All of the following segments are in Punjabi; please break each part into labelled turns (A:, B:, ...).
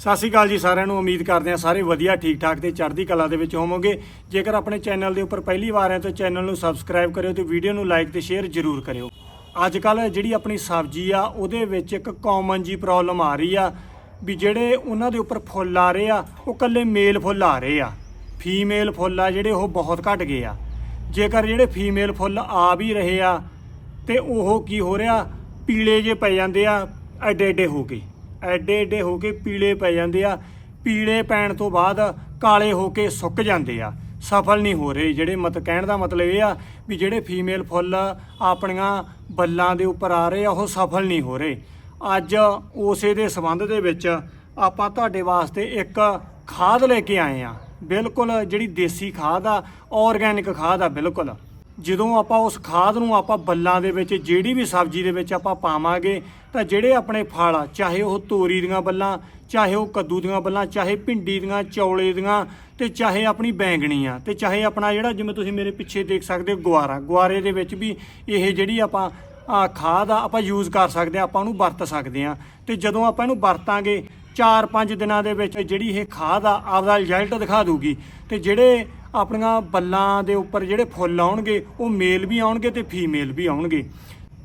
A: ਸਤਿ ਸ਼੍ਰੀ ਅਕਾਲ ਜੀ ਸਾਰਿਆਂ ਨੂੰ, ਉਮੀਦ ਕਰਦੇ ਹਾਂ ਸਾਰੇ ਵਧੀਆ ਠੀਕ ਠਾਕ ਤੇ ਚੜ੍ਹਦੀ ਕਲਾ ਦੇ ਵਿੱਚ ਹੋਵੋਗੇ। ਜੇਕਰ ਆਪਣੇ ਚੈਨਲ ਦੇ ਉੱਪਰ ਪਹਿਲੀ ਵਾਰ ਹੈ ਤਾਂ ਚੈਨਲ ਨੂੰ ਸਬਸਕ੍ਰਾਈਬ ਕਰਿਓ ਤੇ ਵੀਡੀਓ ਨੂੰ ਲਾਈਕ ਤੇ ਸ਼ੇਅਰ ਜ਼ਰੂਰ ਕਰਿਓ। ਅੱਜ ਕੱਲ ਜਿਹੜੀ ਆਪਣੀ ਸਬਜ਼ੀ ਆ, ਉਹਦੇ ਵਿੱਚ ਇੱਕ ਕਾਮਨ ਜੀ ਪ੍ਰੋਬਲਮ ਆ ਰਹੀ ਆ ਵੀ ਜਿਹੜੇ ਉਹਨਾਂ ਦੇ ਉੱਪਰ ਫੁੱਲ ਆ ਰਹੇ ਆ, ਉਹ ਕੱਲੇ ਮੇਲ ਫੁੱਲ ਆ ਰਹੇ ਆ। ਫੀਮੇਲ ਫੁੱਲ ਆ ਜਿਹੜੇ, ਉਹ ਬਹੁਤ ਘਟ ਗਏ ਆ। ਜੇਕਰ ਜਿਹੜੇ ਫੀਮੇਲ ਫੁੱਲ ਆ ਵੀ ਰਹੇ ਆ ਤੇ ਉਹ ਕੀ ਹੋ ਰਿਹਾ, ਪੀਲੇ ਜੇ ਪੈ ਜਾਂਦੇ ਆ ਐਡੇ ਐਡੇ ਹੋ ਕੇ ਐਡੇ ਐਡੇ ਹੋ ਕੇ ਪੀਲੇ ਪੈ ਜਾਂਦੇ ਆ। ਪੀਲੇ ਪੈਣ ਤੋਂ ਬਾਅਦ ਕਾਲੇ ਹੋ ਕੇ ਸੁੱਕ ਜਾਂਦੇ ਆ। ਸਫਲ ਨਹੀਂ ਹੋ ਰਹੇ। ਜਿਹੜੇ ਮਤ, ਕਹਿਣ ਦਾ ਮਤਲਬ ਇਹ ਆ ਵੀ ਜਿਹੜੇ ਫੀਮੇਲ ਫੁੱਲ ਆਪਣੀਆਂ ਬੱਲਾਂ ਦੇ ਉੱਪਰ ਆ ਰਹੇ ਆ, ਉਹ ਸਫਲ ਨਹੀਂ ਹੋ ਰਹੇ। ਅੱਜ ਉਸੇ ਦੇ ਸੰਬੰਧ ਦੇ ਵਿੱਚ ਆਪਾਂ ਤੁਹਾਡੇ ਵਾਸਤੇ ਇੱਕ ਖਾਦ ਲੈ ਕੇ ਆਏ ਆ। ਬਿਲਕੁਲ ਜਿਹੜੀ ਦੇਸੀ ਖਾਦ ਆ ਆਰਗੈਨਿਕ ਖਾਦ ਆ, ਬਿਲਕੁਲ। ਜਦੋਂ ਆਪਾਂ ਉਸ ਖਾਦ ਨੂੰ ਆਪਾਂ ਬੱਲਾਂ ਦੇ ਵਿੱਚ ਜਿਹੜੀ ਵੀ ਸਬਜ਼ੀ ਦੇ ਵਿੱਚ ਆਪਾਂ ਪਾਵਾਂਗੇ ਤਾਂ ਜਿਹੜੇ ਆਪਣੇ ਫਲ ਆ, ਚਾਹੇ ਉਹ ਤੋਰੀ ਦੀਆਂ ਬੱਲਾਂ ਚਾਹੇ ਉਹ ਕੱਦੂ ਦੀਆਂ ਬੱਲਾਂ ਚਾਹੇ ਭਿੰਡੀ ਦੀਆਂ ਚੌਲੇ ਦੀਆਂ ਤੇ ਚਾਹੇ ਆਪਣੀ ਬੈਂਗਣੀ ਆ ਤੇ ਚਾਹੇ ਆਪਣਾ ਜਿਹੜਾ ਜਿਵੇਂ ਤੁਸੀਂ ਮੇਰੇ ਪਿੱਛੇ ਦੇਖ ਸਕਦੇ ਹੋ ਗੁਆਰਾ ਗੁਆਰੇ ਦੇ ਵਿੱਚ ਵੀ ਇਹ ਜਿਹੜੀ ਆਪਾਂ ਖਾਦ ਆ ਆਪਾਂ ਯੂਜ਼ ਕਰ ਸਕਦੇ ਆ ਆਪਾਂ ਉਹਨੂੰ ਵਰਤ ਸਕਦੇ ਆ। ਤੇ ਜਦੋਂ ਆਪਾਂ ਇਹਨੂੰ ਵਰਤਾਂਗੇ 4-5 ਦਿਨਾਂ ਦੇ ਵਿੱਚ ਜਿਹੜੀ ਇਹ ਖਾਦ ਆ, ਆਪਦਾ ਰਿਜ਼ਲਟ ਦਿਖਾ ਦੂਗੀ ਤੇ ਜਿਹੜੇ ਆਪਣੀਆਂ ਬੱਲਾਂ ਦੇ ਉੱਪਰ ਜਿਹੜੇ ਫੁੱਲ ਆਉਣਗੇ, ਉਹ ਮੇਲ ਵੀ ਆਉਣਗੇ ਤੇ ਫੀਮੇਲ ਵੀ ਆਉਣਗੇ।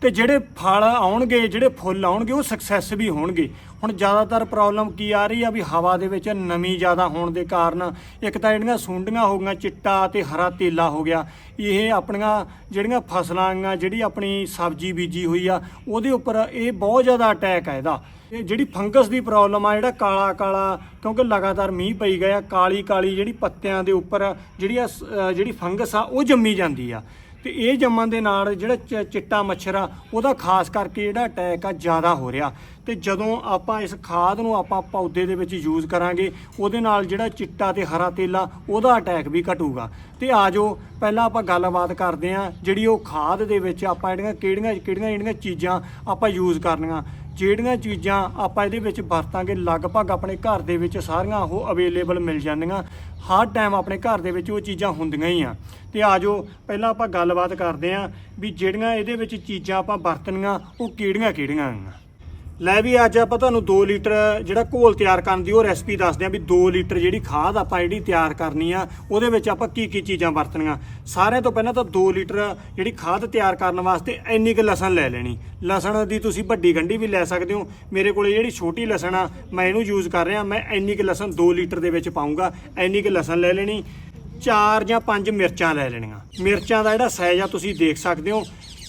A: ਤੇ ਜਿਹੜੇ ਫਲ ਆਉਣਗੇ, ਜਿਹੜੇ ਫੁੱਲ ਆਉਣਗੇ, ਉਹ ਸਕਸੈਸ ਵੀ ਹੋਣਗੇ। ਹੁਣ ਜ਼ਿਆਦਾਤਰ ਪ੍ਰੋਬਲਮ ਕੀ ਆ ਰਹੀ ਆ ਵੀ ਹਵਾ ਦੇ ਵਿੱਚ ਨਮੀ ਜ਼ਿਆਦਾ ਹੋਣ ਦੇ ਕਾਰਨ ਇੱਕ ਤਾਂ ਜਿਹੜੀਆਂ ਸੁੰਡੀਆਂ ਹੋ ਗਈਆਂ, ਚਿੱਟਾ ਤੇ ਹਰਾ ਤੇਲਾ ਹੋ ਗਿਆ। ਇਹ ਆਪਣੀਆਂ ਜਿਹੜੀਆਂ ਫਸਲਾਂ ਆ, ਜਿਹੜੀ ਆਪਣੀ ਸਬਜ਼ੀ ਬੀਜੀ ਹੋਈ ਆ, ਉਹਦੇ ਉੱਪਰ ਇਹ ਬਹੁਤ ਜ਼ਿਆਦਾ ਅਟੈਕ ਆ ਇਹਦਾ। ਇਹ ਜਿਹੜੀ ਫੰਗਸ ਦੀ ਪ੍ਰੋਬਲਮ ਆ, ਜਿਹੜਾ ਕਾਲਾ ਕਾਲਾ, ਕਿਉਂਕਿ ਲਗਾਤਾਰ ਮੀਂਹ ਪਈ ਗਿਆ, ਕਾਲੀ ਕਾਲੀ ਜਿਹੜੀ ਪੱਤਿਆਂ ਦੇ ਉੱਪਰ ਜਿਹੜੀ ਆ ਸ- ਜਿਹੜੀ ਫੰਗਸ ਆ, ਉਹ ਜੰਮੀ ਜਾਂਦੀ ਆ। ਤੇ ਇਹ ਜੰਮਣ ਦੇ ਨਾਲ ਜਿਹੜਾ ਚ- ਚਿੱਟਾ ਮੱਛਰ ਆ, ਉਹਦਾ ਖਾਸ ਕਰਕੇ ਜਿਹੜਾ ਅਟੈਕ ਆ ਜ਼ਿਆਦਾ ਹੋ ਰਿਹਾ। ਤੇ ਜਦੋਂ ਆਪਾਂ ਇਸ ਖਾਦ ਨੂੰ ਆਪਾਂ ਪੌਦੇ ਦੇ ਵਿੱਚ ਯੂਜ਼ ਕਰਾਂਗੇ, ਉਹਦੇ ਨਾਲ ਜਿਹੜਾ ਚਿੱਟਾ ਤੇ ਹਰਾ ਤੇਲਾ, ਉਹਦਾ ਅਟੈਕ ਵੀ ਘਟੂਗਾ। ਤੇ ਆਜੋ ਪਹਿਲਾਂ ਆਪਾਂ ਗੱਲਬਾਤ ਕਰਦੇ ਹਾਂ ਜਿਹੜੀ ਉਹ ਖਾਦ ਦੇ ਵਿੱਚ ਆਪਾਂ ਜਿਹੜੀਆਂ ਕਿਹੜੀਆਂ ਕਿਹੜੀਆਂ, ਜਿਹੜੀਆਂ ਚੀਜ਼ਾਂ ਆਪਾਂ ਯੂਜ਼ ਕਰਨੀਆਂ। ਜਿਹੜੀਆਂ ਚੀਜ਼ਾਂ ਆਪਾਂ ਇਹਦੇ ਵਿੱਚ ਵਰਤਾਂਗੇ, ਲਗਭਗ ਆਪਣੇ ਘਰ ਦੇ ਵਿੱਚ ਸਾਰੀਆਂ ਉਹ ਅਵੇਲੇਬਲ ਮਿਲ ਜਾਂਦੀਆਂ। ਹਰ ਟਾਈਮ ਆਪਣੇ ਘਰ ਦੇ ਵਿੱਚ ਉਹ ਚੀਜ਼ਾਂ ਹੁੰਦੀਆਂ ਹੀ ਆ। ਤੇ ਆਜੋ ਪਹਿਲਾਂ ਆਪਾਂ ਗੱਲਬਾਤ ਕਰਦੇ ਆਂ ਵੀ ਜਿਹੜੀਆਂ ਇਹਦੇ ਵਿੱਚ ਚੀਜ਼ਾਂ ਆਪਾਂ ਵਰਤਣੀਆਂ, ਉਹ ਕਿਹੜੀਆਂ ਕਿਹੜੀਆਂ ਆ ਲੈ ਵੀ ਅੱਜ ਆਪਾਂ ਤੁਹਾਨੂੰ 2 ਲੀਟਰ ਜਿਹੜਾ ਘੋਲ ਤਿਆਰ ਕਰਨ ਦੀ ਉਹ ਰੈਸਪੀ ਦੱਸਦੇ ਆਂ ਵੀ 2 ਲੀਟਰ ਜਿਹੜੀ ਖਾਦ ਆਪਾਂ ਜਿਹੜੀ ਤਿਆਰ ਕਰਨੀ ਆ, ਉਹਦੇ ਵਿੱਚ ਆਪਾਂ ਕੀ ਕੀ ਚੀਜ਼ਾਂ ਵਰਤਣੀਆਂ। ਸਾਰਿਆਂ ਤੋਂ ਪਹਿਲਾਂ ਤਾਂ 2 ਲੀਟਰ ਜਿਹੜੀ ਖਾਦ ਤਿਆਰ ਕਰਨ ਵਾਸਤੇ ਇੰਨੀ ਕੁ ਲਸਣ ਲੈ ਲੈਣੀ। ਲਸਣ ਦੀ ਤੁਸੀਂ ਵੱਡੀ ਗੰਢੀ ਵੀ ਲੈ ਸਕਦੇ ਹੋ। ਮੇਰੇ ਕੋਲੇ ਜਿਹੜੀ ਛੋਟੀ ਲਸਣ ਆ, ਮੈਂ ਇਹਨੂੰ ਯੂਜ਼ ਕਰ ਰਿਹਾ, ਮੈਂ ਇੰਨੀ ਕੁ ਲਸਣ 2 ਲੀਟਰ ਦੇ ਵਿੱਚ ਪਾਉਂਗਾ ਇੰਨੀ ਕੁ ਲਸਣ ਲੈ ਲੈਣੀ। ਚਾਰ ਜਾਂ ਪੰਜ ਮਿਰਚਾਂ ਲੈ ਲੈਣੀਆਂ। ਮਿਰਚਾਂ ਦਾ ਜਿਹੜਾ ਸਾਈਜ਼ ਆ, ਤੁਸੀਂ ਦੇਖ ਸਕਦੇ ਹੋ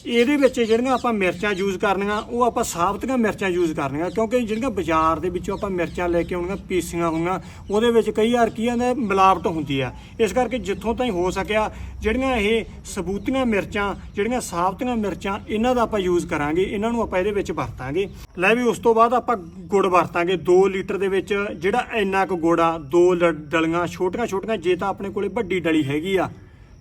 A: ਇਹਦੇ ਵਿੱਚ ਜਿਹੜੀਆਂ ਆਪਾਂ ਮਿਰਚਾਂ ਯੂਜ਼ ਕਰਨੀਆਂ, ਉਹ ਆਪਾਂ ਸਾਬਤੀਆਂ ਮਿਰਚਾਂ ਯੂਜ਼ ਕਰਨੀਆਂ, ਕਿਉਂਕਿ ਜਿਹੜੀਆਂ ਬਾਜ਼ਾਰ ਦੇ ਵਿੱਚੋਂ ਆਪਾਂ ਮਿਰਚਾਂ ਲੈ ਕੇ ਆਉਣੀਆਂ, ਪੀਸੀਆਂ ਹੋਈਆਂ ਉਹਦੇ ਵਿੱਚ ਕਈ ਵਾਰ ਕੀ ਆਂਦਾ ਮਿਲਾਵਟ ਹੁੰਦੀ ਆ। ਇਸ ਕਰਕੇ ਜਿੱਥੋਂ ਤਾਈਂ ਹੋ ਸਕਿਆ, ਜਿਹੜੀਆਂ ਇਹ ਸਬੂਤੀਆਂ ਮਿਰਚਾਂ, ਜਿਹੜੀਆਂ ਸਾਬਤੀਆਂ ਮਿਰਚਾਂ, ਇਹਨਾਂ ਦਾ ਆਪਾਂ ਯੂਜ਼ ਕਰਾਂਗੇ, ਇਹਨਾਂ ਨੂੰ ਆਪਾਂ ਇਹਦੇ ਵਿੱਚ ਵਰਤਾਂਗੇ। ਲੈ ਵੀ ਉਸ ਤੋਂ ਬਾਅਦ ਆਪਾਂ ਗੁੜ ਵਰਤਾਂਗੇ 2 ਲੀਟਰ ਦੇ ਵਿੱਚ, ਜਿਹੜਾ ਇੰਨਾ ਕੁ ਗੁੜ ਆ, ਦੋ ਲ- ਡਲੀਆਂ ਛੋਟੀਆਂ ਛੋਟੀਆਂ ਜੇ ਤਾਂ ਆਪਣੇ ਕੋਲੇ ਵੱਡੀ ਡਲੀ ਹੈਗੀ ਆ।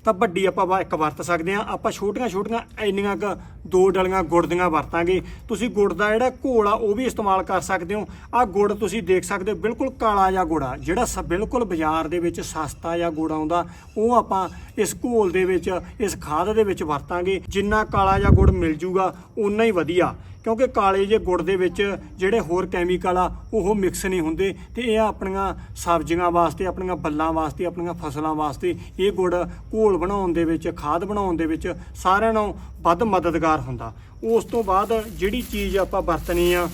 A: ਤਾਂ ਵੱਡੀ ਆਪਾਂ ਵਾ- ਇੱਕ ਵਰਤ ਸਕਦੇ ਆ ਆਪਾਂ ਛੋਟੀਆਂ ਛੋਟੀਆਂ ਇੰਨੀਆਂ ਕ ਦੋ ਡਲੀਆਂ ਗੁੜ ਦੀਆਂ ਵਰਤਾਂਗੇ। ਤੁਸੀਂ ਗੁੜ ਦਾ ਜਿਹੜਾ ਘੋਲ ਆ, ਉਹ ਵੀ ਇਸਤੇਮਾਲ ਕਰ ਸਕਦੇ ਹੋ। ਆ ਗੁੜ ਤੁਸੀਂ ਦੇਖ ਸਕਦੇ ਹੋ, ਬਿਲਕੁਲ ਕਾਲਾ ਜਿਹਾ ਗੁੜ ਆ, ਜਿਹੜਾ ਸ ਬਿਲਕੁਲ ਬਾਜ਼ਾਰ ਦੇ ਵਿੱਚ ਸਸਤਾ ਜਿਹਾ ਗੁੜ ਆਉਂਦਾ। ਉਹ ਆਪਾਂ ਇਸ ਘੋਲ ਦੇ ਵਿੱਚ, ਇਸ ਖਾਦ ਦੇ ਵਿੱਚ ਵਰਤਾਂਗੇ। ਜਿੰਨਾ ਕਾਲਾ ਜਿਹਾ ਗੁੜ ਮਿਲ ਜੂਗਾ ਉਨਾ ਹੀ ਵਧੀਆ। ਕਿਉਂਕਿ ਕਾਲੇ ਜੇ ਗੁੜ ਦੇ ਵਿੱਚ ਜਿਹੜੇ ਹੋਰ ਕੈਮੀਕਲ ਆ, ਉਹ ਮਿਕਸ ਨਹੀਂ ਹੁੰਦੇ ਤੇ ਇਹ ਆਪਣੀਆਂ ਸਬਜ਼ੀਆਂ ਵਾਸਤੇ, ਆਪਣੀਆਂ ਬੱਲਾਂ ਵਾਸਤੇ, ਆਪਣੀਆਂ ਫਸਲਾਂ ਵਾਸਤੇ ਇਹ ਗੁੜ ਘੋਲ ਬਣਾਉਣ ਦੇ ਵਿੱਚ, ਖਾਦ ਬਣਾਉਣ ਦੇ ਵਿੱਚ ਸਾਰਿਆਂ ਨੂੰ ਵੱਧ ਮਦਦਗਾਰ ਹੁੰਦਾ। ਉਸ ਤੋਂ ਬਾਅਦ ਜਿਹੜੀ ਚੀਜ਼ ਆਪਾਂ ਵਰਤਣੀ ਆ,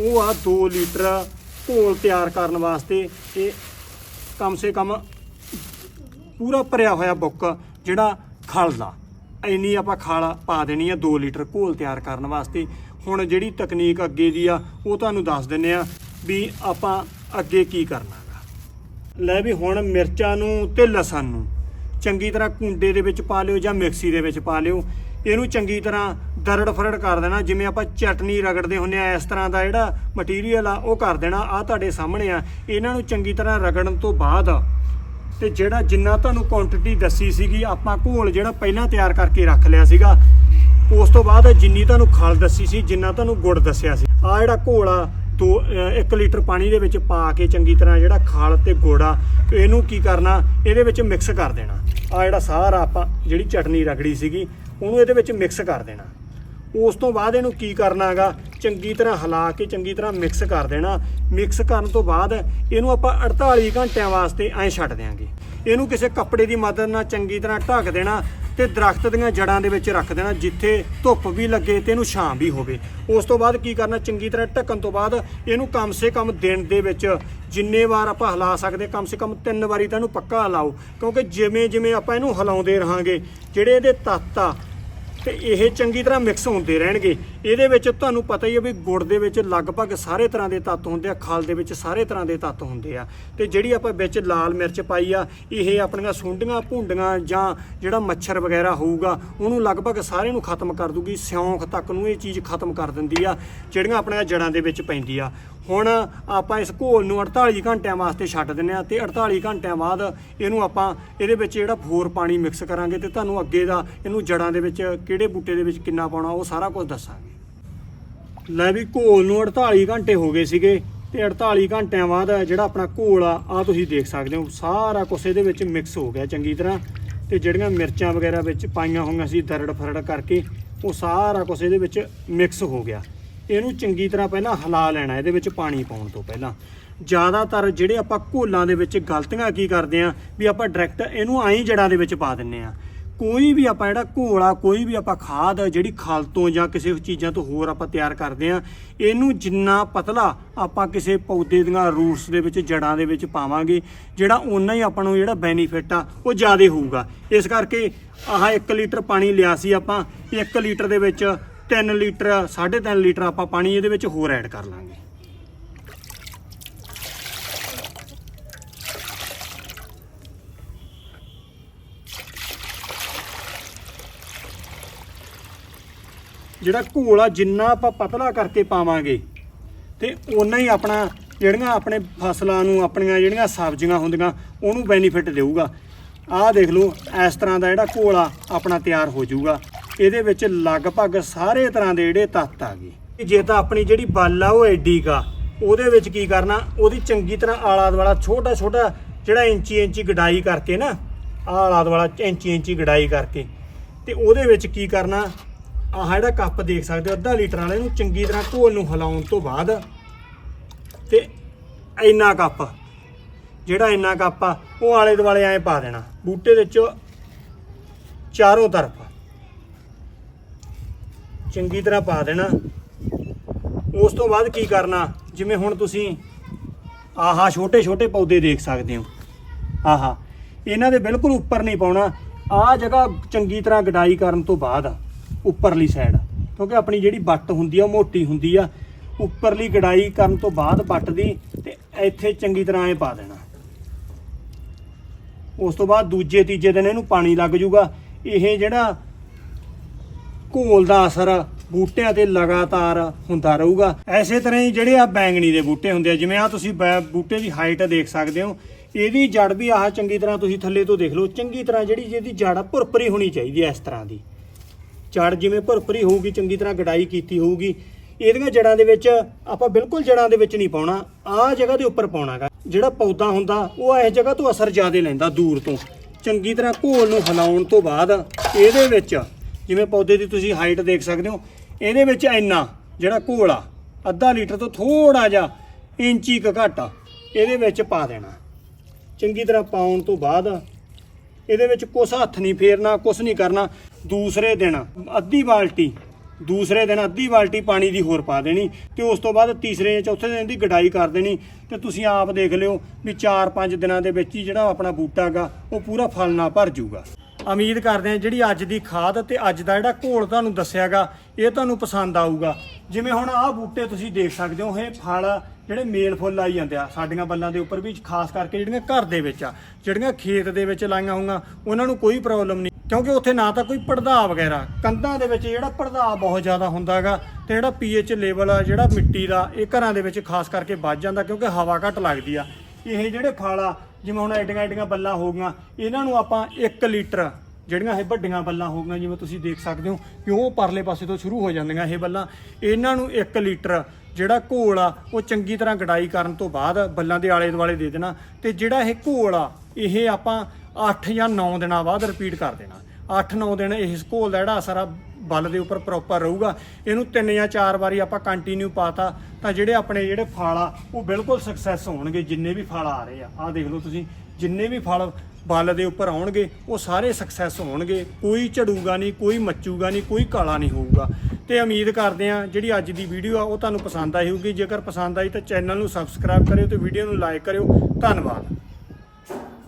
A: ਉਹ ਆ 2 ਲੀਟਰ ਘੋਲ ਤਿਆਰ ਕਰਨ ਵਾਸਤੇ ਇਹ ਕਮ ਸੇ ਕਮ ਪੂਰਾ ਭਰਿਆ ਹੋਇਆ ਬੁੱਕ ਜਿਹੜਾ ਖਲ ਦਾ ਇੰਨੀ ਆਪਾਂ ਖਲ ਪਾ ਦੇਣੀ ਆ 2 ਲੀਟਰ ਘੋਲ ਤਿਆਰ ਕਰਨ ਵਾਸਤੇ। ਹੁਣ ਜਿਹੜੀ ਤਕਨੀਕ ਅੱਗੇ ਦੀ ਆ, ਉਹ ਤੁਹਾਨੂੰ ਦੱਸ ਦਿੰਨੇ ਆ ਵੀ ਆਪਾਂ ਅੱਗੇ ਕੀ ਕਰਨਾ ਗਾ ਲੈ ਵੀ ਹੁਣ ਮਿਰਚਾਂ ਨੂੰ ਤੇ ਲਸਣ ਨੂੰ ਚੰਗੀ ਤਰ੍ਹਾਂ ਕੁੰਡੇ ਦੇ ਵਿੱਚ ਪਾ ਲਿਓ ਜਾਂ ਮਿਕਸੀ ਦੇ ਵਿੱਚ ਪਾ ਲਿਓ। ਇਹਨੂੰ ਚੰਗੀ ਤਰ੍ਹਾਂ ਦਰੜ ਫਰੜ ਕਰ ਦੇਣਾ, ਜਿਵੇਂ ਆਪਾਂ ਚਟਨੀ ਰਗੜਦੇ ਹੁੰਨੇ ਆ, ਇਸ ਤਰ੍ਹਾਂ ਦਾ ਜਿਹੜਾ ਮਟੀਰੀਅਲ ਆ, ਉਹ ਕਰ ਦੇਣਾ। ਆ ਤੁਹਾਡੇ ਸਾਹਮਣੇ ਆ। ਇਹਨਾਂ ਨੂੰ ਚੰਗੀ ਤਰ੍ਹਾਂ ਰਗੜਨ ਤੋਂ ਬਾਅਦ ਤੇ ਜਿਹੜਾ ਜਿੰਨਾ ਤੁਹਾਨੂੰ ਕੁਆਂਟੀਟੀ ਦੱਸੀ ਸੀਗੀ, ਆਪਾਂ ਘੋਲ ਜਿਹੜਾ ਪਹਿਲਾਂ ਤਿਆਰ ਕਰਕੇ ਰੱਖ ਲਿਆ ਸੀਗਾ ਉਸ ਤੋਂ ਬਾਅਦ ਜਿੰਨੀ ਤੁਹਾਨੂੰ ਖਲ ਦੱਸੀ ਸੀ, ਜਿੰਨਾ ਤੁਹਾਨੂੰ ਗੁੜ ਦੱਸਿਆ ਸੀ। ਆ ਜਿਹੜਾ ਘੋਲ ਆ 2 1 ਲੀਟਰ ਪਾਣੀ ਦੇ ਵਿੱਚ ਪਾ ਕੇ ਚੰਗੀ ਤਰ੍ਹਾਂ ਜਿਹੜਾ ਖਲ ਤੇ ਗੁੜ ਆ, ਇਹਨੂੰ ਕੀ ਕਰਨਾ, ਇਹਦੇ ਵਿੱਚ ਮਿਕਸ ਕਰ ਦੇਣਾ। ਆ ਜਿਹੜਾ ਸਾਰਾ ਆਪਾਂ ਜਿਹੜੀ ਚਟਨੀ ਰਗੜੀ ਸੀਗੀ, ਉਹਨੂੰ ਇਹਦੇ ਵਿੱਚ ਮਿਕਸ ਕਰ ਦੇਣਾ। ਉਸ ਤੋਂ ਬਾਅਦ ਇਹਨੂੰ ਕੀ ਕਰਨਾ ਕਰਨਾਗਾ ਚੰਗੀ ਤਰ੍ਹਾਂ ਹਿਲਾ ਕੇ ਚੰਗੀ ਤਰ੍ਹਾਂ ਮਿਕਸ ਕਰ ਦੇਣਾ। ਮਿਕਸ ਕਰਨ ਤੋਂ ਬਾਅਦ ਇਹਨੂੰ ਆਪਾਂ 48 ਘੰਟਿਆਂ ਵਾਸਤੇ ਐਂ ਛੱਡ ਦਿਆਂਗੇ। ਇਹਨੂੰ ਕਿਸੇ ਕੱਪੜੇ ਦੀ ਮਦਦ ਨਾਲ ਚੰਗੀ ਤਰ੍ਹਾਂ ਢੱਕ ਦੇਣਾ ਤੇ ਦਰਖਤ ਦੀਆਂ ਜੜਾਂ ਦੇ ਵਿੱਚ ਰੱਖ ਦੇਣਾ, ਜਿੱਥੇ ਧੁੱਪ ਵੀ ਲੱਗੇ ਤੇ ਇਹਨੂੰ ਛਾਂ ਵੀ ਹੋਵੇ। ਉਸ ਤੋਂ ਬਾਅਦ ਕੀ ਕਰਨਾ, ਚੰਗੀ ਤਰ੍ਹਾਂ ਢੱਕਣ ਤੋਂ ਬਾਅਦ ਇਹਨੂੰ ਕਮ ਸੇ ਕਮ ਦਿਨ ਦੇ ਵਿੱਚ ਜਿੰਨੇ ਵਾਰ ਆਪਾਂ ਹਿਲਾ ਸਕਦੇ, ਕਮ ਸੇ ਕਮ ਤਿੰਨ ਵਾਰੀ ਤਾਂ ਇਹਨੂੰ ਪੱਕਾ ਹਿਲਾਓ ਕਿਉਂਕਿ ਜਿਵੇਂ ਜਿਵੇਂ ਆਪਾਂ ਇਹਨੂੰ ਹਿਲਾਉਂਦੇ ਰਹਾਂਗੇ, ਜਿਹੜੇ ਇਹਦੇ ਤੱਤ ਆ ਤੇ ਇਹ ਚੰਗੀ ਤਰ੍ਹਾਂ ਮਿਕਸ ਹੁੰਦੇ ਰਹਿਣਗੇ। ਇਹਦੇ ਵਿੱਚ ਤੁਹਾਨੂੰ ਪਤਾ ਹੀ ਹੈ ਵੀ ਗੁੜ ਦੇ ਵਿੱਚ ਲਗਭਗ ਸਾਰੇ ਤਰ੍ਹਾਂ ਦੇ ਤੱਤ ਹੁੰਦੇ ਆ, ਖਲ ਦੇ ਵਿੱਚ ਸਾਰੇ ਤਰ੍ਹਾਂ ਦੇ ਤੱਤ ਹੁੰਦੇ ਆ। ਤੇ ਜਿਹੜੀ ਆਪਾਂ ਵਿੱਚ ਲਾਲ ਮਿਰਚ ਪਾਈ ਆ, ਇਹ ਆਪਣੀਆਂ ਸੁੰਡੀਆਂ ਭੁੰਡੀਆਂ ਜਾਂ ਜਿਹੜਾ ਮੱਛਰ ਵਗੈਰਾ ਹੋਊਗਾ, ਉਹਨੂੰ ਲਗਭਗ ਸਾਰੇ ਨੂੰ ਖਤਮ ਕਰ ਦੂਗੀ। ਸਿਉਂਖ ਤੱਕ ਨੂੰ ਇਹ ਚੀਜ਼ ਖਤਮ ਕਰ ਦਿੰਦੀ ਆ, ਜਿਹੜੀਆਂ ਆਪਣੀਆਂ ਜੜਾਂ ਦੇ ਵਿੱਚ ਪੈਂਦੀ ਆ। ਹੁਣ ਆਪਾਂ ਇਸ ਘੋਲ ਨੂੰ 48 ਘੰਟਿਆਂ ਵਾਸਤੇ ਛੱਡ ਦਿੰਨੇ ਆ ਤੇ 48 ਘੰਟਿਆਂ ਬਾਅਦ ਇਹਨੂੰ ਆਪਾਂ ਇਹਦੇ ਵਿੱਚ ਜਿਹੜਾ ਹੋਰ ਪਾਣੀ ਮਿਕਸ ਕਰਾਂਗੇ ਤੇ ਤੁਹਾਨੂੰ ਅੱਗੇ ਦਾ ਇਹਨੂੰ ਜੜਾਂ ਦੇ ਵਿੱਚ ਕਿਹੜੇ ਬੂਟੇ ਦੇ ਵਿੱਚ ਕਿੰਨਾ ਪਾਉਣਾ ਉਹ ਸਾਰਾ ਕੁਝ ਦੱਸਾਂਗੇ। ਲੈ ਵੀ ਘੋਲ ਨੂੰ 48 ਘੰਟੇ ਹੋ ਗਏ ਸੀਗੇ ਤੇ 48 ਘੰਟਿਆਂ ਬਾਅਦ ਜਿਹੜਾ ਆਪਣਾ ਘੋਲ ਆ ਆ ਤੁਸੀਂ ਦੇਖ ਸਕਦੇ ਹੋ, ਸਾਰਾ ਕੁਝ ਇਹਦੇ ਵਿੱਚ ਮਿਕਸ ਹੋ ਗਿਆ ਚੰਗੀ ਤਰ੍ਹਾਂ ਤੇ ਜਿਹੜੀਆਂ ਮਿਰਚਾਂ ਵਗੈਰਾ ਵਿੱਚ ਪਾਈਆਂ ਹੋਈਆਂ ਸੀ ਦਰੜ ਫਰੜ ਕਰਕੇ ਉਹ ਸਾਰਾ ਕੁਝ ਇਹਦੇ ਵਿੱਚ ਮਿਕਸ ਹੋ ਗਿਆ। ਇਹਨੂੰ ਚੰਗੀ ਤਰ੍ਹਾਂ ਪਹਿਲਾਂ ਹਿਲਾ ਲੈਣਾ, ਇਹਦੇ ਵਿੱਚ ਪਾਣੀ ਪਾਉਣ ਤੋਂ ਪਹਿਲਾਂ। ਜ਼ਿਆਦਾਤਰ ਜਿਹੜੇ ਆਪਾਂ ਘੋਲਾਂ ਦੇ ਵਿੱਚ ਗਲਤੀਆਂ ਕੀ ਕਰਦੇ ਆ ਵੀ ਆਪਾਂ ਡਾਇਰੈਕਟ ਇਹਨੂੰ ਐਂ ਜੜਾਂ ਦੇ ਵਿੱਚ ਪਾ ਦਿੰਨੇ ਆ ਕੋਈ ਵੀ ਆਪਾਂ ਜਿਹੜਾ ਘੋਲਾ, ਕੋਈ ਵੀ ਆਪਾਂ ਖਾਦ, ਜਿਹੜੀ ਖਲ ਤੋਂ ਜਾਂ ਕਿਸੇ ਚੀਜ਼ਾਂ ਤੋਂ ਹੋਰ ਆਪਾਂ ਤਿਆਰ ਕਰਦੇ ਆ ਇਹਨੂੰ ਜਿੰਨਾ ਪਤਲਾ ਆਪਾਂ ਕਿਸੇ ਪੌਦੇ ਦੀਆਂ ਰੂਟਸ ਦੇ ਵਿੱਚ ਜੜਾਂ ਦੇ ਵਿੱਚ ਪਾਵਾਂਗੇ, ਜਿਹੜਾ ਓਨਾ ਹੀ ਆਪਾਂ ਨੂੰ ਜਿਹੜਾ ਬੈਨੀਫਿਟ ਆ, ਉਹ ਜ਼ਿਆਦਾ ਹੋਊਗਾ। ਇਸ ਕਰਕੇ ਆਹ 1 ਲੀਟਰ ਪਾਣੀ ਲਿਆ ਸੀ ਆਪਾਂ 1 ਲੀਟਰ ਦੇ ਵਿੱਚ 3 ਲੀਟਰ 3.5 ਲੀਟਰ ਆਪਾਂ ਪਾਣੀ ਇਹਦੇ ਵਿੱਚ ਹੋਰ ਐਡ ਕਰ ਲਾਂਗੇ। ਜਿਹੜਾ ਘੋਲ ਆ, ਜਿੰਨਾ ਆਪਾਂ ਪਤਲਾ ਕਰਕੇ ਪਾਵਾਂਗੇ, ਤੇ ਓਨਾ ਹੀ ਆਪਣਾ ਜਿਹੜੀਆਂ ਆਪਣੇ ਫਸਲਾਂ ਨੂੰ, ਆਪਣੀਆਂ ਜਿਹੜੀਆਂ ਸਬਜ਼ੀਆਂ ਹੁੰਦੀਆਂ, ਉਹਨੂੰ ਬੈਨੀਫਿਟ ਦੇਊਗਾ। ਆਹ ਦੇਖ ਲਓ, ਇਸ ਤਰ੍ਹਾਂ ਦਾ ਜਿਹੜਾ ਘੋਲ ਆ, ਆਪਣਾ ਤਿਆਰ ਹੋ ਜਾਊਗਾ। ਇਹਦੇ ਵਿੱਚ ਲਗਭਗ ਸਾਰੇ ਤਰ੍ਹਾਂ ਦੇ ਜਿਹੜੇ ਤੱਤ ਆ ਗਏ। ਜੇ ਤਾਂ ਆਪਣੀ ਜਿਹੜੀ ਬੱਲ ਆ ਉਹ ਐਡੀ ਕਾ ਉਹਦੇ ਵਿੱਚ ਕੀ ਕਰਨਾ, ਉਹਦੀ ਚੰਗੀ ਤਰ੍ਹਾਂ ਆਲਾ ਦੁਆਲਾ ਛੋਟਾ ਛੋਟਾ ਜਿਹੜਾ ਇੰਚੀ ਇੰਚੀ ਗਡਾਈ ਕਰਕੇ ਨਾ, ਆਲਾ ਦੁਆਲਾ ਇੰਚੀ ਇੰਚੀ ਗਡਾਈ ਕਰਕੇ, ਤੇ ਉਹਦੇ ਵਿੱਚ ਕੀ ਕਰਨਾ, ਆਹ ਜਿਹੜਾ ਕੱਪ ਦੇਖ ਸਕਦੇ ਹੋ, ਅੱਧਾ ਲੀਟਰ ਵਾਲੇ ਨੂੰ ਚੰਗੀ ਤਰ੍ਹਾਂ ਘੋਲ ਨੂੰ ਹਿਲਾਉਣ ਤੋਂ ਬਾਅਦ ਤੇ ਇੰਨਾ ਕੱਪ, ਜਿਹੜਾ ਇੰਨਾ ਕੱਪ ਆ, ਉਹ ਆਲੇ ਦੁਆਲੇ ਐਂ ਪਾ ਦੇਣਾ, ਬੂਟੇ ਦੇ ਵਿੱਚ ਚਾਰੋਂ ਤਰਫ। ਚੰਗੀ ਤਰ੍ਹਾਂ ਪਾ ਦੇਣਾ। ਉਸ ਤੋਂ ਬਾਅਦ ਕੀ ਕਰਨਾ? ਜਿਵੇਂ ਹੁਣ ਤੁਸੀਂ ਆਹਾ ਛੋਟੇ ਛੋਟੇ ਪੌਦੇ ਦੇਖ ਸਕਦੇ ਹੋ। ਆਹਾ, ਇਹਨਾਂ ਦੇ ਬਿਲਕੁਲ ਉੱਪਰ ਨਹੀਂ ਪਾਉਣਾ। ਆਹ ਜਗ੍ਹਾ ਚੰਗੀ ਤਰ੍ਹਾਂ ਗਡਾਈ ਕਰਨ ਤੋਂ ਬਾਅਦ ਉੱਪਰਲੀ ਸਾਈਡ ਕਿਉਂਕਿ ਆਪਣੀ ਜਿਹੜੀ ਵੱਟ ਹੁੰਦੀ ਆ, ਉਹ ਮੋਟੀ ਹੁੰਦੀ ਆ। ਉੱਪਰਲੀ ਗਡਾਈ ਕਰਨ ਤੋਂ ਬਾਅਦ ਵੱਟ ਦੀ ਤੇ ਇੱਥੇ ਚੰਗੀ ਤਰ੍ਹਾਂ ਐ ਪਾ ਦੇਣਾ। ਉਸ ਤੋਂ ਬਾਅਦ ਦੂਜੇ ਤੀਜੇ ਦਿਨ ਇਹਨੂੰ ਪਾਣੀ ਲੱਗ ਜੂਗਾ। ਇਹ ਜਿਹੜਾ ਘੋਲ ਦਾ ਅਸਰ ਬੂਟਿਆਂ ਤੇ ਲਗਾਤਾਰ ਹੁੰਦਾ ਰਹੂਗਾ। ਐਸੇ ਤਰ੍ਹਾਂ ਹੀ ਜਿਹੜੇ ਆ ਬੈਂਗਣੀ ਦੇ ਬੂਟੇ ਹੁੰਦੇ ਆ, ਜਿਵੇਂ ਆ ਤੁਸੀਂ ਬੈ- ਬੂਟੇ ਦੀ ਹਾਈਟ ਦੇਖ ਸਕਦੇ ਹੋ, ਇਹਦੀ ਜੜ ਵੀ ਆਹ ਚੰਗੀ ਤਰ੍ਹਾਂ ਤੁਸੀਂ ਥੱਲੇ ਤੋਂ ਦੇਖ ਲਓ, ਚੰਗੀ ਤਰ੍ਹਾਂ ਜਿਹੜੀ ਜਿਹਦੀ ਜੜ ਭੁਰਪਰੀ ਹੋਣੀ ਚਾਹੀਦੀ ਹੈ ਇਸ ਤਰ੍ਹਾਂ ਦੀ। ਜੜ ਜਿਵੇਂ ਭੁਰਪਰੀ ਹੋਊਗੀ, ਚੰਗੀ ਤਰ੍ਹਾਂ ਗਡਾਈ ਕੀਤੀ ਹੋਊਗੀ, ਇਹਦੀਆਂ ਜੜਾਂ ਦੇ ਵਿੱਚ ਆਪਾਂ ਬਿਲਕੁਲ ਜੜਾਂ ਦੇ ਵਿੱਚ ਨਹੀਂ ਪਾਉਣਾ, ਆਹ ਜਗ੍ਹਾ ਦੇ ਉੱਪਰ ਪਾਉਣਾਗਾ। ਜਿਹੜਾ ਪੌਦਾ ਹੁੰਦਾ, ਉਹ ਇਸ ਜਗ੍ਹਾ ਤੋਂ ਅਸਰ ਜ਼ਿਆਦਾ ਲੈਂਦਾ ਦੂਰ ਤੋਂ। ਚੰਗੀ ਤਰ੍ਹਾਂ ਘੋਲ ਨੂੰ ਹਿਲਾਉਣ ਤੋਂ ਬਾਅਦ ਇਹਦੇ ਵਿੱਚ ਜਿਵੇਂ ਪੌਦੇ ਦੀ ਤੁਸੀਂ ਹਾਈਟ ਦੇਖ ਸਕਦੇ ਹੋ ਇਹਦੇ ਵਿੱਚ ਇੰਨਾ ਜਿਹੜਾ ਘੋਲ ਆ ਅੱਧਾ ਲੀਟਰ ਤੋਂ ਥੋੜਾ ਜਿਹਾ ਇੰਚੀ ਕੁ ਘੱਟ ਆ, ਇਹਦੇ ਵਿੱਚ ਪਾ ਦੇਣਾ। ਚੰਗੀ ਤਰ੍ਹਾਂ ਪਾਉਣ ਤੋਂ ਬਾਅਦ ਇਹਦੇ ਵਿੱਚ ਕੁਛ ਹੱਥ ਨਹੀਂ ਫੇਰਨਾ ਕੁਛ ਨਹੀਂ ਕਰਨਾ ਦੂਸਰੇ ਦਿਨ ਅੱਧੀ ਬਾਲਟੀ ਦੂਸਰੇ ਦਿਨ ਅੱਧੀ ਬਾਲਟੀ ਪਾਣੀ ਦੀ ਹੋਰ ਪਾ ਦੇਣੀ ਤੇ ਉਸ ਤੋਂ ਬਾਅਦ ਤੀਸਰੇ ਜਾਂ ਚੌਥੇ ਦਿਨ ਦੀ ਗਡਾਈ ਕਰ ਦੇਣੀ ਤੇ ਤੁਸੀਂ ਆਪ ਦੇਖ ਲਿਓ ਵੀ 4-5 ਦਿਨਾਂ ਦੇ ਵਿੱਚ ਹੀ ਜਿਹੜਾ ਆਪਣਾ ਬੂਟਾ ਗਾ ਉਹ ਪੂਰਾ ਫਲ ਨਾਲ ਭਰ ਜਾਊਗਾ। ਉਮੀਦ ਕਰਦੇ ਹਾਂ ਜਿਹੜੀ ਅੱਜ ਦੀ ਖਾਦ ਤੇ ਅੱਜ ਦਾ ਜਿਹੜਾ ਘੋਲ ਤੁਹਾਨੂੰ ਦੱਸਿਆਗਾ, ਇਹ ਤੁਹਾਨੂੰ ਪਸੰਦ ਆਊਗਾ। ਜਿਵੇਂ ਹੁਣ ਆਹ ਬੂਟੇ ਤੁਸੀਂ ਦੇਖ ਸਕਦੇ ਹੋ, ਇਹ ਫਲ ਜਿਹੜੇ ਮੇਲ ਫੁੱਲ ਆਈ ਜਾਂਦੇ ਆ, ਸਾਡੀਆਂ ਬੱਲਾਂ ਦੇ ਉੱਪਰ ਵੀ, ਖਾਸ ਕਰਕੇ ਜਿਹੜੀਆਂ ਘਰ ਦੇ ਵਿੱਚ ਆ, ਜਿਹੜੀਆਂ ਖੇਤ ਦੇ ਵਿੱਚ ਲਾਈਆਂ ਹੋਈਆਂ, ਉਹਨਾਂ ਨੂੰ ਕੋਈ ਪ੍ਰੋਬਲਮ ਨਹੀਂ। ਕਿਉਂਕਿ ਉੱਥੇ ਨਾ ਤਾਂ ਕੋਈ ਪੜਦਾ ਵਗੈਰਾ, ਕੰਧਾਂ ਦੇ ਵਿੱਚ ਜਿਹੜਾ ਪੜਦਾ ਬਹੁਤ ਜ਼ਿਆਦਾ ਹੁੰਦਾਗਾ ਤੇ ਜਿਹੜਾ ਪੀਐਚ ਲੈਵਲ ਆ, ਜਿਹੜਾ ਮਿੱਟੀ ਦਾ, ਇਹ ਘਰਾਂ ਦੇ ਵਿੱਚ ਖਾਸ ਕਰਕੇ ਵੱਧ ਜਾਂਦਾ ਕਿਉਂਕਿ ਹਵਾ ਘੱਟ ਲੱਗਦੀ ਆ। ਇਹ ਜਿਹੜੇ ਫਲ ਆ ਜਿਵੇਂ ਹੁਣ ਐਡੀਆਂ ਐਡੀਆਂ ਬੱਲਾਂ ਹੋ ਗਈਆਂ, ਇਹਨਾਂ ਨੂੰ ਆਪਾਂ 1 ਲੀਟਰ ਜਿਹੜੀਆਂ ਇਹ ਵੱਡੀਆਂ ਬੱਲਾਂ ਹੋ ਗਈਆਂ, ਜਿਵੇਂ ਤੁਸੀਂ ਦੇਖ ਸਕਦੇ ਹੋ ਕਿ ਉਹ ਪਰਲੇ ਪਾਸੇ ਤੋਂ ਸ਼ੁਰੂ ਹੋ ਜਾਂਦੀਆਂ ਇਹ ਬੱਲਾਂ। ਇਹਨਾਂ ਨੂੰ 1 ਲੀਟਰ ਜਿਹੜਾ ਘੋਲ ਆ, ਉਹ ਚੰਗੀ ਤਰ੍ਹਾਂ ਗਡਾਈ ਕਰਨ ਤੋਂ ਬਾਅਦ ਬੱਲਾਂ ਦੇ ਆਲੇ ਦੁਆਲੇ ਦੇ ਦੇਣਾ ਤੇ ਜਿਹੜਾ ਇਹ ਘੋਲ ਆ, ਇਹ ਆਪਾਂ 8 ਜਾਂ 9 ਦਿਨਾਂ ਬਾਅਦ ਰਿਪੀਟ ਕਰ ਦੇਣਾ। 8-9 ਦਿਨ ਇਸ ਘੋਲ ਦਾ ਜਿਹੜਾ ਅਸਰ ਆ ਬਲ ਦੇ ਉੱਪਰ ਪ੍ਰੋਪਰ ਰਹੂਗਾ। ਇਹਨੂੰ ਤਿੰਨ ਜਾਂ ਚਾਰ ਵਾਰੀ ਆਪਾਂ ਕੰਟੀਨਿਊ ਪਾਤਾ, ਤਾਂ ਜਿਹੜੇ ਆਪਣੇ ਜਿਹੜੇ ਫਲ ਆ ਉਹ ਬਿਲਕੁਲ ਸਕਸੈਸ ਹੋਣਗੇ, ਜਿੰਨੇ ਵੀ ਫਲ ਆ ਰਹੇ ਆ। ਆਹ ਦੇਖ ਲਓ ਤੁਸੀਂ, ਜਿੰਨੇ ਵੀ ਫਲ ਬਲ ਦੇ ਉੱਪਰ ਆਉਣਗੇ, ਉਹ ਸਾਰੇ ਸਕਸੈਸ ਹੋਣਗੇ। ਕੋਈ ਝੜੂਗਾ ਨਹੀਂ, ਕੋਈ ਮੱਚੂਗਾ ਨਹੀਂ, ਕੋਈ ਕਾਲਾ ਨਹੀਂ ਹੋਊਗਾ। ਤੇ ਉਮੀਦ ਕਰਦੇ ਆ ਜਿਹੜੀ ਅੱਜ ਦੀ ਵੀਡੀਓ ਆ, ਉਹ ਤੁਹਾਨੂੰ ਪਸੰਦ ਆਈ ਹੋਊਗੀ। ਜੇਕਰ ਪਸੰਦ ਆਈ ਤਾਂ ਚੈਨਲ ਨੂੰ ਸਬਸਕ੍ਰਾਈਬ ਕਰਿਓ ਤੇ ਵੀਡੀਓ ਨੂੰ ਲਾਈਕ ਕਰਿਓ। ਧੰਨਵਾਦ।